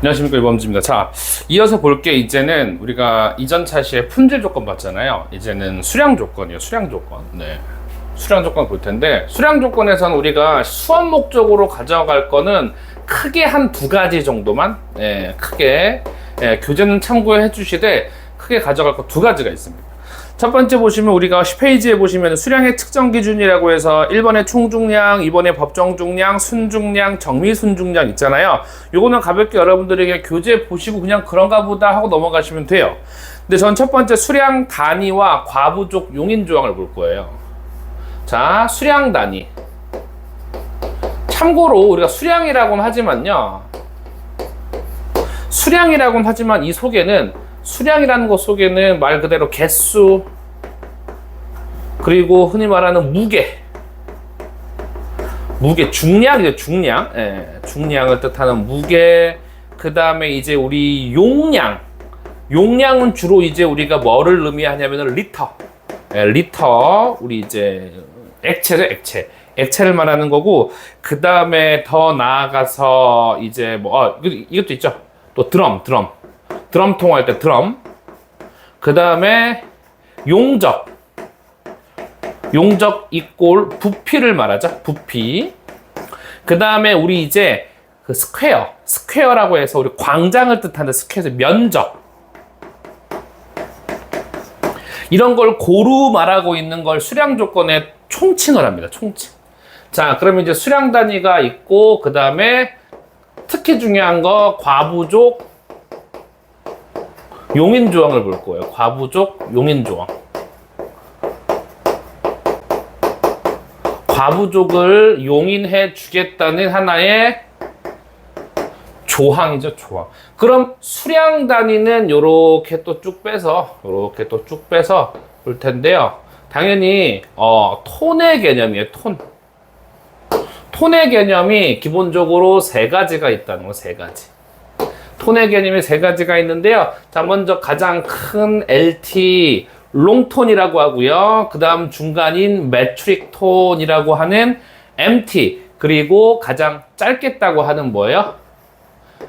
안녕하십니까 이범주입니다. 자, 이어서 볼 게 이제는 우리가 이전 차시의 품질 조건 봤잖아요. 이제는 수량 조건이에요. 수량 조건. 네. 수량 조건 볼 텐데 수량 조건에서는 우리가 수업 목적으로 가져갈 거는 크게 한 두 가지 정도만 예, 크게 예, 교재는 참고해 주시되 크게 가져갈 거 두 가지가 있습니다. 첫 번째 보시면 우리가 10페이지에 보시면 수량의 측정 기준이라고 해서 1번에 총중량, 2번에 법정 중량, 순중량, 정미 순중량 있잖아요. 요거는 가볍게 여러분들에게 교재 보시고 그냥 그런가 보다 하고 넘어가시면 돼요. 근데 전 첫 번째 수량 단위와 과부족 용인 조항을 볼 거예요. 자, 수량 단위. 참고로 우리가 수량이라고는 하지만요. 수량이라고는 하지만 이 속에는 수량이라는 것 속에는 말 그대로 개수 그리고 흔히 말하는 무게. 무게 중량이죠 중량. 예, 중량을 뜻하는 무게. 그 다음에 이제 우리 용량. 용량은 주로 이제 우리가 뭐를 의미하냐면은 리터. 예, 리터. 우리 이제 액체죠 액체. 액체를 말하는 거고 그 다음에 더 나아가서 이제 뭐 어, 이것도 있죠. 또 드럼 드럼 드럼 통 할 때 드럼. 그 다음에 용적 용적 이꼴 부피를 말하죠 부피. 그 다음에 우리 이제 그 스퀘어 스퀘어라고 해서 우리 광장을 뜻하는 스퀘어에서 면적 이런 걸 고루 말하고 있는 걸 수량 조건에 총칭을 합니다 총칭. 자 그러면 이제 수량 단위가 있고 그 다음에 특히 중요한 거 과부족 용인 조항을 볼 거예요. 과부족 용인 조항. 과부족을 용인해 주겠다는 하나의 조항이죠, 조항. 그럼 수량 단위는 요렇게 또 쭉 빼서 요렇게 또 쭉 빼서 볼 텐데요. 당연히 어, 톤의 개념이에요, 톤. 톤의 개념이 기본적으로 세 가지가 있다는 거, 세 가지. 톤의 개념이 세 가지가 있는데요. 자, 먼저 가장 큰 LT 롱톤이라고 하고요. 그 다음 중간인 메트릭 톤이라고 하는 MT 그리고 가장 짧겠다고 하는 뭐예요?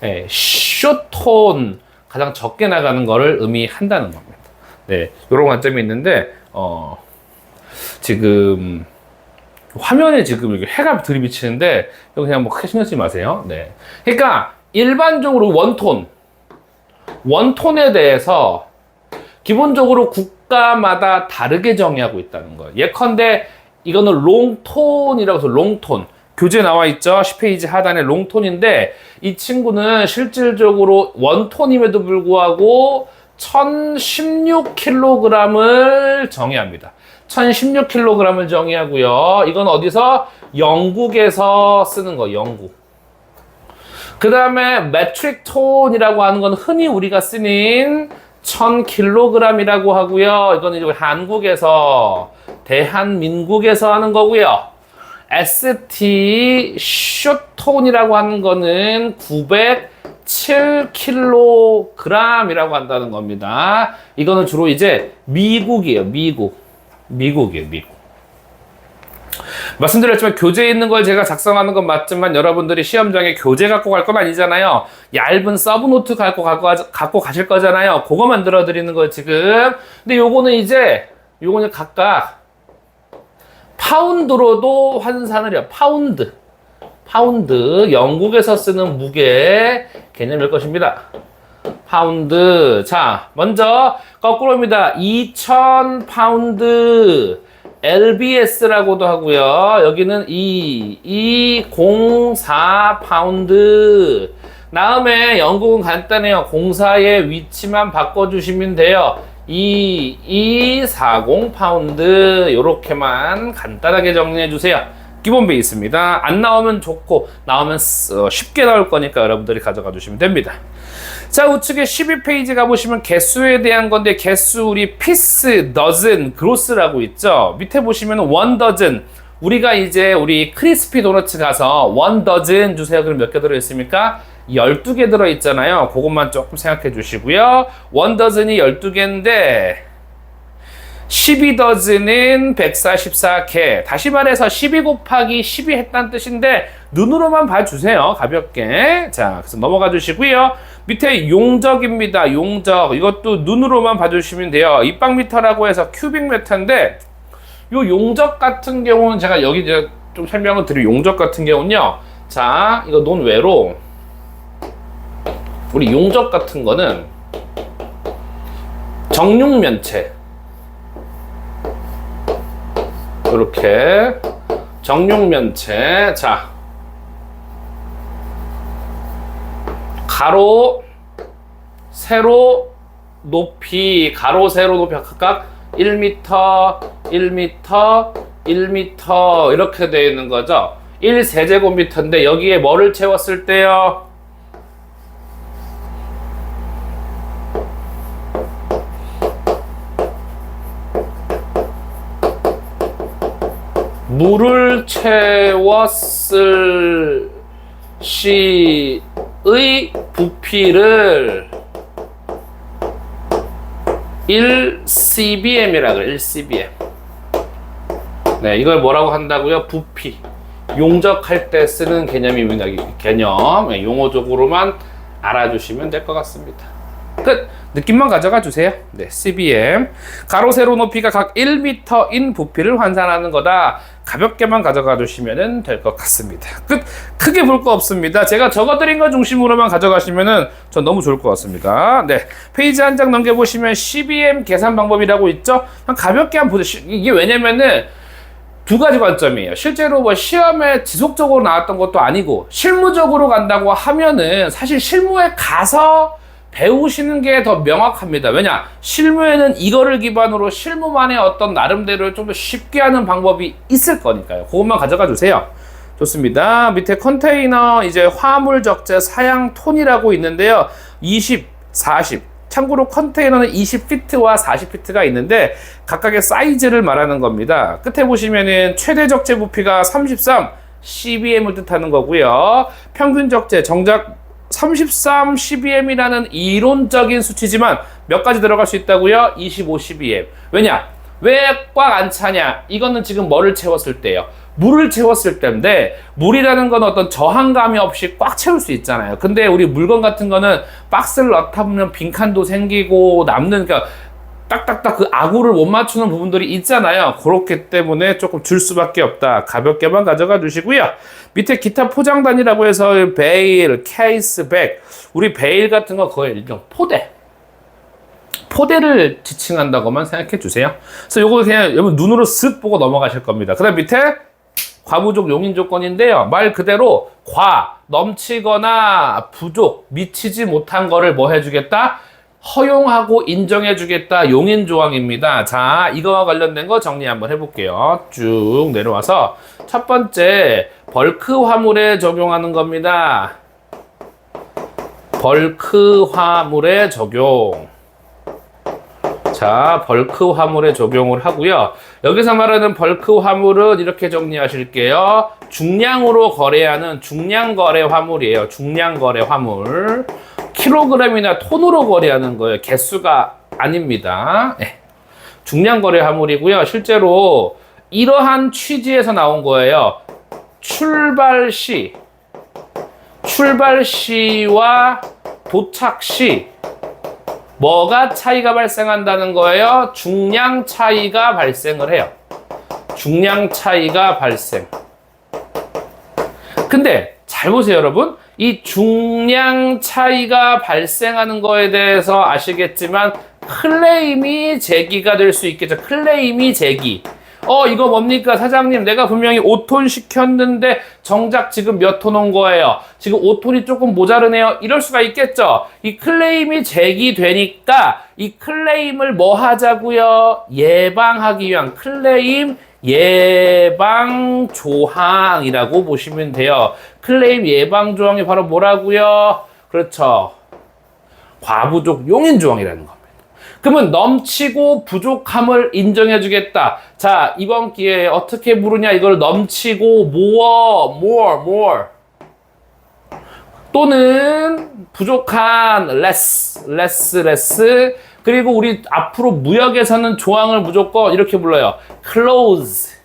네, 숏톤 가장 적게 나가는 거를 의미한다는 겁니다. 네, 이런 관점이 있는데 어, 지금 화면에 지금 해가 들이비치는데 그냥 뭐 크게 신경 쓰지 마세요. 네, 그러니까 일반적으로 원톤 원톤에 대해서 기본적으로 국가마다 다르게 정의하고 있다는 거예요. 예컨대 이거는 롱톤이라고 해서 롱톤. 교재 나와 있죠. 10페이지 하단에 롱톤인데 이 친구는 실질적으로 원톤임에도 불구하고 1016kg을 정의합니다. 1016kg을 정의하고요. 이건 어디서? 영국에서 쓰는 거, 영국. 그 다음에 메트릭 톤이라고 하는 건 흔히 우리가 쓰는 1000kg이라고 하고요. 이거는 이제 한국에서 대한민국에서 하는 거고요. ST 숏톤이라고 하는 거는 907kg이라고 한다는 겁니다. 이거는 주로 이제 미국이에요. 미국. 미국이에요. 미국. 말씀드렸지만 교재에 있는 걸 제가 작성하는 건 맞지만 여러분들이 시험장에 교재 갖고 갈 건 아니잖아요. 얇은 서브노트 갖고, 갖고, 가- 갖고 가실 거잖아요. 그거 만들어 드리는 거 지금. 근데 요거는 이제 요거는 각각 파운드로도 환산을 해요. 파운드. 파운드. 영국에서 쓰는 무게 개념일 것입니다. 파운드. 자, 먼저 거꾸로입니다. 2000 파운드. LBS라고도 하고요. 여기는 2, 204 파운드. 다음에 영국은 간단해요. 공사의 위치만 바꿔주시면 돼요. 2, 2, 40 파운드. 요렇게만 간단하게 정리해 주세요. 기본 베이스입니다. 안 나오면 좋고, 나오면 쉽게 나올 거니까 여러분들이 가져가 주시면 됩니다. 자, 우측에 12페이지 가보시면 개수에 대한 건데, 개수 우리 피스, 더즌, 그로스라고 있죠. 밑에 보시면 원 더즌. 우리가 이제 우리 크리스피 도너츠 가서 원 더즌 주세요. 그럼 몇 개 들어있습니까? 12개 들어있잖아요. 그것만 조금 생각해 주시고요. 원 더즌이 12개인데, 12더즈는 144개. 다시 말해서 12 곱하기 12 했다는 뜻인데 눈으로만 봐주세요. 가볍게. 자, 그래서 넘어가 주시고요. 밑에 용적입니다. 용적. 이것도 눈으로만 봐주시면 돼요. 입방미터라고 해서 큐빅미터인데 요 용적 같은 경우는 제가 여기 이제 좀 설명을 드릴 용적 같은 경우는요. 자, 이거 논외로 우리 용적 같은 거는 정육면체 이렇게 정육면체 자 가로 세로 높이 가로 세로 높이 각각 1m 1m 1m 이렇게 되어 있는 거죠. 1세제곱미터인데 여기에 뭐를 채웠을 때요? 물을 채웠을 시 의 부피를 1cbm이라 그래 1cbm 네 이걸 뭐라고 한다고요? 부피. 용적할 때 쓰는 개념입니다 이 개념. 네, 용어적으로만 알아주시면 될 것 같습니다 끝. 느낌만 가져가 주세요. 네 cbm 가로 세로 높이가 각 1m인 부피를 환산하는 거다. 가볍게만 가져가 주시면 될 것 같습니다. 끝. 크게 볼 거 없습니다. 제가 적어드린 거 중심으로만 가져가시면 전 너무 좋을 것 같습니다. 네 페이지 한 장 넘겨보시면 cbm 계산 방법이라고 있죠? 그냥 가볍게 한번 보세요. 이게 왜냐면은 두 가지 관점이에요. 실제로 뭐 시험에 지속적으로 나왔던 것도 아니고 실무적으로 간다고 하면은 사실 실무에 가서 배우시는 게 더 명확합니다. 왜냐? 실무에는 이거를 기반으로 실무만의 어떤 나름대로 좀 더 쉽게 하는 방법이 있을 거니까요. 그것만 가져가 주세요. 좋습니다. 밑에 컨테이너 이제 화물 적재 사양 톤이라고 있는데요. 20, 40. 참고로 컨테이너는 20피트와 40피트가 있는데 각각의 사이즈를 말하는 겁니다. 끝에 보시면은 최대 적재 부피가 33 CBM을 뜻하는 거고요. 평균 적재 정작 33 CBM이라는 이론적인 수치지만 몇 가지 들어갈 수 있다고요? 25 CBM. 왜냐? 왜 꽉 안 차냐? 이거는 지금 뭐를 채웠을 때요? 물을 채웠을 때인데 물이라는 건 어떤 저항감이 없이 꽉 채울 수 있잖아요. 근데 우리 물건 같은 거는 박스를 넣다 보면 빈칸도 생기고 남는 그러니까 딱딱딱 그 아구를 못 맞추는 부분들이 있잖아요. 그렇기 때문에 조금 줄 수밖에 없다. 가볍게만 가져가 주시고요. 밑에 기타 포장단이라고 해서 베일, 케이스, 백. 우리 베일 같은 거 거의 일종 포대. 포대를 지칭한다고만 생각해 주세요. 그래서 요거 그냥 여러분 눈으로 쓱 보고 넘어가실 겁니다. 그 다음 밑에 과부족 용인 조건인데요. 말 그대로 과, 넘치거나 부족, 미치지 못한 거를 뭐 해주겠다? 허용하고 인정해주겠다. 용인 조항입니다. 자, 이거와 관련된 거 정리 한번 해볼게요. 쭉 내려와서 첫 번째, 벌크 화물에 적용하는 겁니다. 벌크 화물에 적용. 자, 벌크 화물에 적용을 하고요. 여기서 말하는 벌크 화물은 이렇게 정리하실게요. 중량으로 거래하는 중량 거래 화물이에요. 중량 거래 화물. 킬로그램이나 톤으로 거래하는 거예요. 개수가 아닙니다. 네. 중량 거래 화물이고요. 실제로 이러한 취지에서 나온 거예요. 출발 시, 출발 시와 도착 시 뭐가 차이가 발생한다는 거예요? 중량 차이가 발생을 해요. 중량 차이가 발생. 근데 잘 보세요, 여러분. 이 중량 차이가 발생하는 거에 대해서 아시겠지만 클레임이 제기가 될 수 있겠죠. 클레임이 제기. 어, 이거 뭡니까? 사장님, 내가 분명히 5톤 시켰는데 정작 지금 몇 톤 온 거예요. 지금 5톤이 조금 모자르네요. 이럴 수가 있겠죠. 이 클레임이 제기되니까 이 클레임을 뭐 하자고요? 예방하기 위한 클레임 예방 조항이라고 보시면 돼요. 클레임 예방 조항이 바로 뭐라고요? 그렇죠. 과부족 용인 조항이라는 겁니다. 그러면 넘치고 부족함을 인정해 주겠다. 자, 이번 기회에 어떻게 부르냐? 이걸 넘치고 more, more, more. 또는 부족한 less, less, less. 그리고 우리 앞으로 무역에서는 조항을 무조건 이렇게 불러요. close.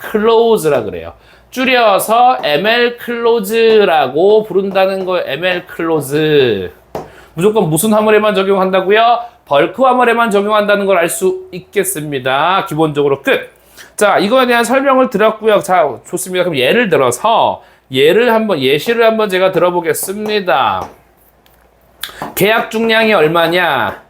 close라 그래요. 줄여서 ML close라고 부른다는 거예요. ML close. 무조건 무슨 화물에만 적용한다고요? 벌크 화물에만 적용한다는 걸 알 수 있겠습니다. 기본적으로 끝. 자, 이거에 대한 설명을 드렸고요. 자, 좋습니다. 그럼 예를 들어서 예를 한번 예시를 한번 제가 들어보겠습니다. 계약 중량이 얼마냐?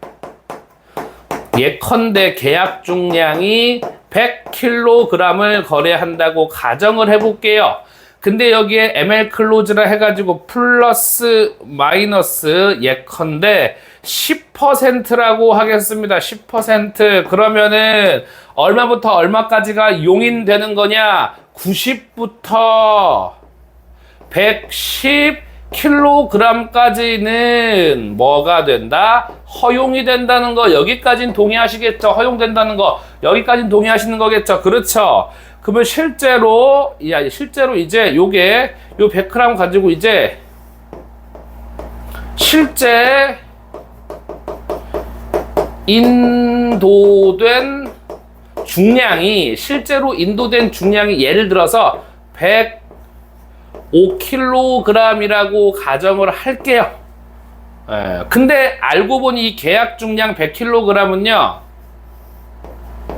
예컨대 계약 중량이 100kg을 거래한다고 가정을 해볼게요. 근데 여기에 ML 클로즈라 해가지고 플러스 마이너스 예컨대 10%라고 하겠습니다. 10% 그러면은 얼마부터 얼마까지가 용인되는 거냐? 90부터 110kg까지는 뭐가 된다? 허용이 된다는 거 여기까지는 동의하시겠죠? 허용된다는 거 여기까지는 동의하시는 거겠죠? 그렇죠? 그러면 실제로 야 실제로 이제 요게 요 100g 가지고 이제 실제 인도된 중량이 실제로 인도된 중량이 예를 들어서 105kg이라고 가정을 할게요. 예, 근데 알고 보니 이 계약 중량 100kg은요.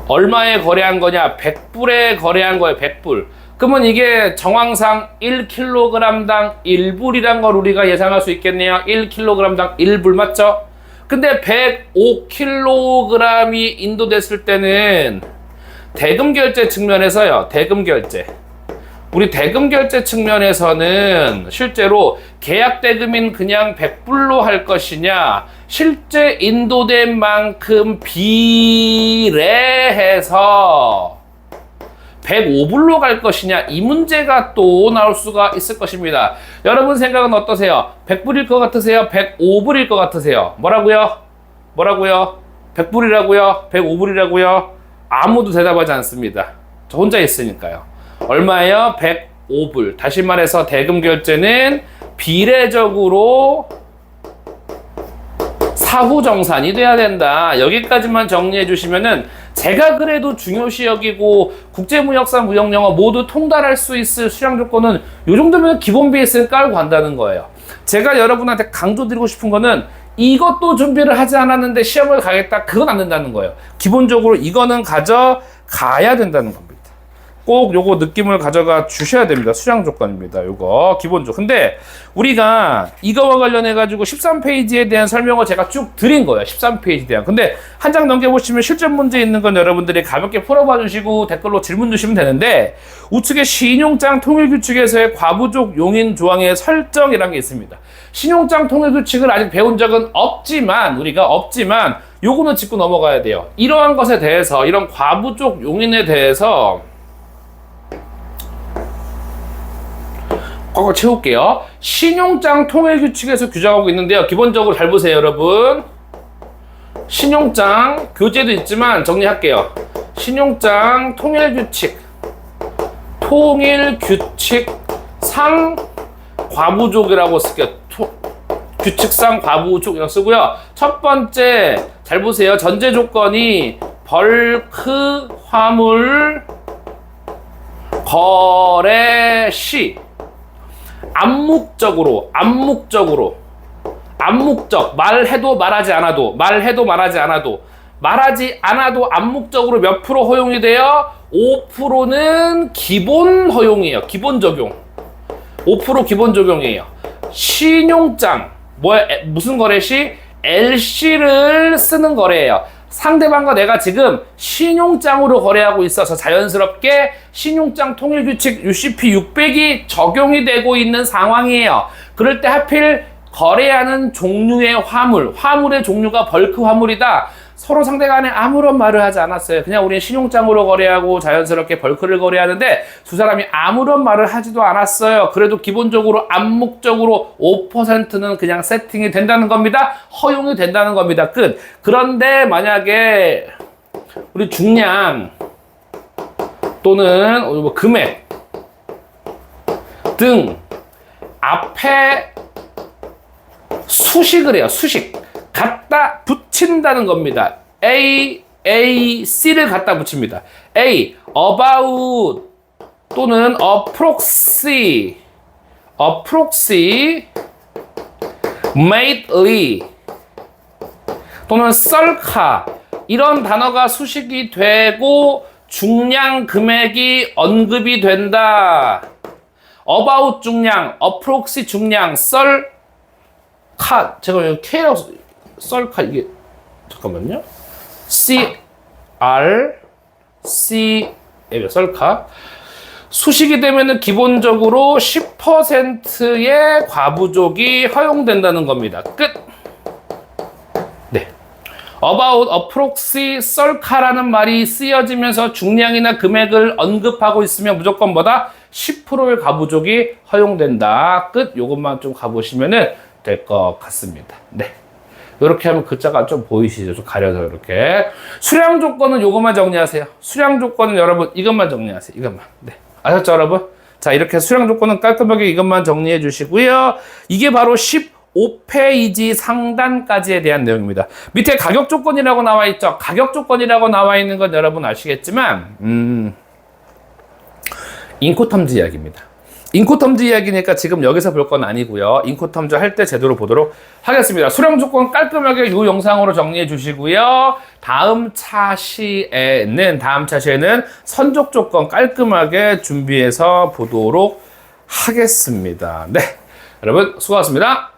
얼마에 거래한 거냐? 100불에 거래한 거예요. 100불. 그러면 이게 정황상 1kg당 1불이란 걸 우리가 예상할 수 있겠네요. 1kg당 1불 맞죠? 근데 105kg이 인도됐을 때는 대금 결제 측면에서요. 대금 결제. 우리 대금 결제 측면에서는 실제로 계약 대금인 그냥 100불로 할 것이냐, 실제 인도된 만큼 비례해서 105불로 갈 것이냐, 이 문제가 또 나올 수가 있을 것입니다. 여러분 생각은 어떠세요? 100불일 것 같으세요? 105불일 것 같으세요? 뭐라고요? 뭐라고요? 100불이라고요? 105불이라고요? 아무도 대답하지 않습니다. 저 혼자 있으니까요. 얼마예요? 105불. 다시 말해서 대금 결제는 비례적으로 사후 정산이 돼야 된다. 여기까지만 정리해 주시면은 제가 그래도 중요시 여기고 국제무역사 무역영어 모두 통달할 수 있을 수량 조건은 요 정도면 기본 베이스를 깔고 간다는 거예요. 제가 여러분한테 강조드리고 싶은 거는 이것도 준비를 하지 않았는데 시험을 가겠다. 그건 안 된다는 거예요. 기본적으로 이거는 가져가야 된다는 겁니다. 꼭 요거 느낌을 가져가 주셔야 됩니다. 수량 조건입니다. 요거 기본적. 근데 우리가 이거와 관련해 가지고 13페이지에 대한 설명을 제가 쭉 드린 거예요. 13페이지에 대한. 근데 한 장 넘겨 보시면 실전 문제 있는 건 여러분들이 가볍게 풀어 봐 주시고 댓글로 질문 주시면 되는데 우측에 신용장 통일 규칙에서의 과부족 용인 조항의 설정이라는 게 있습니다. 신용장 통일 규칙을 아직 배운 적은 없지만 우리가 없지만 요거는 짚고 넘어가야 돼요. 이러한 것에 대해서 이런 과부족 용인에 대해서 꽉꽉 채울게요. 신용장 통일 규칙에서 규정하고 있는데요. 기본적으로 잘 보세요, 여러분. 신용장 교재도 있지만 정리할게요. 신용장 통일 규칙. 통일 규칙 상 과부족이라고 쓸게요. 토, 규칙상 과부족이라고 쓰고요. 첫 번째 잘 보세요. 전제 조건이 벌크 화물 거래 시 암묵적으로 암묵적으로 암묵적 말해도 말하지 않아도 말해도 말하지 않아도 말하지 않아도 암묵적으로 몇 프로 허용이 돼요? 5%는 기본 허용이에요. 기본 적용. 5% 기본 적용이에요. 신용장 에, 무슨 거래 시 LC를 쓰는 거래예요. 상대방과 내가 지금 신용장으로 거래하고 있어서 자연스럽게 신용장 통일 규칙 UCP 600이 적용이 되고 있는 상황이에요. 그럴 때 하필 거래하는 종류의 화물, 화물의 종류가 벌크 화물이다. 서로 상대 간에 아무런 말을 하지 않았어요. 그냥 우리는 신용장으로 거래하고 자연스럽게 벌크를 거래하는데 두 사람이 아무런 말을 하지도 않았어요. 그래도 기본적으로 암묵적으로 5%는 그냥 세팅이 된다는 겁니다. 허용이 된다는 겁니다. 끝. 그런데 만약에 우리 중량 또는 뭐 금액 등 앞에 수식을 해요. 수식. 붙인다는 겁니다. A, A, C를 갖다 붙입니다. A, about 또는 approxy, approxy, mately 또는 썰카 이런 단어가 수식이 되고 중량 금액이 언급이 된다. about 중량, approxy 중량, 썰 카 제가 K라고 써- 썰카 이게 잠깐만요. C R C 여기 썰카 수식이 되면은 기본적으로 10%의 과부족이 허용된다는 겁니다. 끝. 네. about, approxy, 썰카라는 말이 쓰여지면서 중량이나 금액을 언급하고 있으면 무조건 뭐다? 10%의 가부족이 허용된다. 끝. 요것만 좀 가보시면은 될 것 같습니다. 네. 이렇게 하면 글자가 좀 보이시죠? 좀 가려서 이렇게. 수량 조건은 요것만 정리하세요. 수량 조건은 여러분 이것만 정리하세요. 이것만. 네. 아셨죠, 여러분? 자, 이렇게 수량 조건은 깔끔하게 이것만 정리해 주시고요. 이게 바로 15페이지 상단까지에 대한 내용입니다. 밑에 가격 조건이라고 나와 있죠? 가격 조건이라고 나와 있는 건 여러분 아시겠지만, 음, 인코텀즈 이야기입니다. 인코텀즈 이야기니까 지금 여기서 볼 건 아니고요. 인코텀즈 할 때 제대로 보도록 하겠습니다. 수령 조건 깔끔하게 이 영상으로 정리해 주시고요. 다음 차시에는 다음 차시에는 선적 조건 깔끔하게 준비해서 보도록 하겠습니다. 네. 여러분 수고하셨습니다.